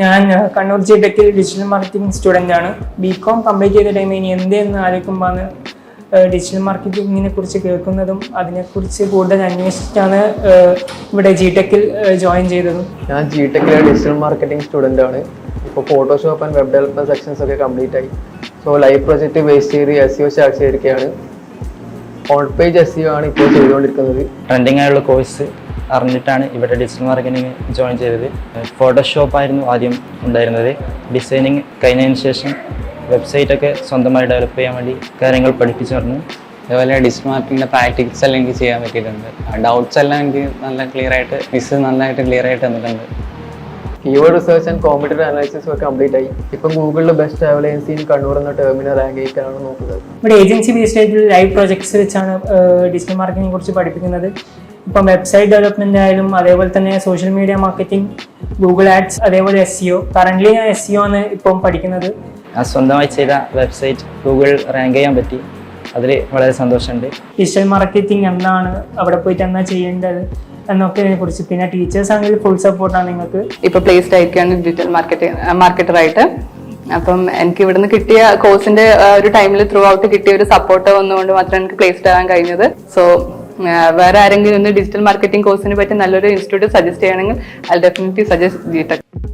ഞാൻ കണ്ണൂർ ജി ടെക്കിൽ digital marketing student ആണ്. ബി കോം കംപ്ലീറ്റ് ചെയ്ത ടൈമിൽ ഇനി എന്തെന്ന് ആലോചിക്കുമ്പോഴാണ് ഡിജിറ്റൽ മാർക്കറ്റിങ്ങിനെ കുറിച്ച് കേൾക്കുന്നതും അതിനെക്കുറിച്ച് കൂടുതൽ അന്വേഷിച്ചാണ് ഇവിടെ ജി ടെക്കിൽ ജോയിൻ ചെയ്തത്. ഞാൻ ജി ടെക്കിലെ ഡിജിറ്റൽ മാർക്കറ്റിംഗ് സ്റ്റുഡന്റ് ആണ്. ഇപ്പോൾ Photoshop and web development sections ഒക്കെ കംപ്ലീറ്റ് ആയി. സോ ലൈവ് പ്രൊജക്റ്റ് ബേസ് ചെയ്ത് എസ് യു സ്റ്റാർട്ട് ചെയ്തിരിക്കുകയാണ്. ഓൺ പേജ് എസ് യു ആണ് ഇപ്പോൾ ചെയ്തുകൊണ്ടിരിക്കുന്നത്. ട്രെൻഡിങ് ആയുള്ള കോഴ്സ് അറിഞ്ഞിട്ടാണ് ഇവിടെ ഡിജിറ്റൽ മാർക്കറ്റിംഗ് ജോയിൻ ചെയ്തത്. ഫോട്ടോഷോപ്പ് ആയിരുന്നു ആദ്യം ഉണ്ടായിരുന്നത്. ഡിസൈനിങ് കഴിഞ്ഞതിന് ശേഷം വെബ്സൈറ്റൊക്കെ സ്വന്തമായി ഡെവലപ്പ് ചെയ്യാൻ വേണ്ടി കാര്യങ്ങൾ പഠിപ്പിച്ചു തന്നു. അതേപോലെ ഡിജിറ്റൽ മാർക്കറ്റിന്റെ പ്രാക്ടിക്സ് എല്ലാം എനിക്ക് ചെയ്യാൻ പറ്റിയിട്ടുണ്ട്. ഡൗട്ട്സ് എല്ലാം എനിക്ക് നല്ല ക്ലിയർ ആയിട്ട് മിസ് നന്നായിട്ട് ക്ലിയർ ആയിട്ട് തന്നിട്ടുണ്ട്. Keyword research and competitive analysis ഒക്കെ കംപ്ലീറ്റ് ആയി. ഇപ്പം ഗൂഗിളിൽ best travel agency in Kannur എന്ന ടെർമിനൽ റാങ്ക് ആയിട്ടാണ് നോക്കുന്നത്. ഇവിടെ ഏജൻസി ബേസ്ഡ് ആയിട്ടുള്ള ലൈവ് പ്രോജക്ട്സ് വെച്ചാണ് ഡിജിറ്റൽ മാർക്കറ്റിനെ കുറിച്ച് പഠിപ്പിക്കുന്നത്. ഇപ്പം വെബ്സൈറ്റ് ഡെവലപ്മെന്റ് ആയാലും അതേപോലെ തന്നെ social media marketing Google ads അതേപോലെ എസ് സിഒ കറന്റ് ഞാൻ എസ് സിഒ ആണ് ഇപ്പം പഠിക്കുന്നത്. ഞാൻ സ്വന്തമായി ചെയ്ത വെബ്സൈറ്റ് ഗൂഗിൾ റാങ്ക് ചെയ്യാൻ പറ്റി. അതിൽ വളരെ സന്തോഷമുണ്ട്. ഡിജിറ്റൽ മാർക്കറ്റിംഗ് എന്താണ് അവിടെ പോയിട്ട് എന്താ ചെയ്യേണ്ടത് എന്നൊക്കെ കുറിച്ച്. പിന്നെ ടീച്ചേഴ്സ് ആണെങ്കിൽ ഫുൾ സപ്പോർട്ടാണ് നിങ്ങൾക്ക്. ഇപ്പൊ പ്ലേസ്ഡ് ആയിരിക്കുകയാണ് ഡിജിറ്റൽ മാർക്കറ്റിംഗ് മാർക്കറ്റർ ആയിട്ട്. അപ്പം എനിക്ക് ഇവിടുന്ന് കിട്ടിയ കോഴ്സിന്റെ ഒരു ടൈമിൽ ത്രൂ ഔട്ട് കിട്ടിയ ഒരു സപ്പോർട്ട് വന്നുകൊണ്ട് മാത്രമേ എനിക്ക് പ്ലേസ്ഡ് ആകാൻ കഴിഞ്ഞത്. സോ വേറെ ആരെങ്കിലും ഒന്ന് ഡിജിറ്റൽ മാർക്കറ്റിംഗ് കോഴ്സിനെ പറ്റി നല്ലൊരു ഇൻസ്റ്റിറ്റ്യൂട്ട് സജസ്റ്റ് ചെയ്യണമെങ്കിൽ I definitely suggest G Tec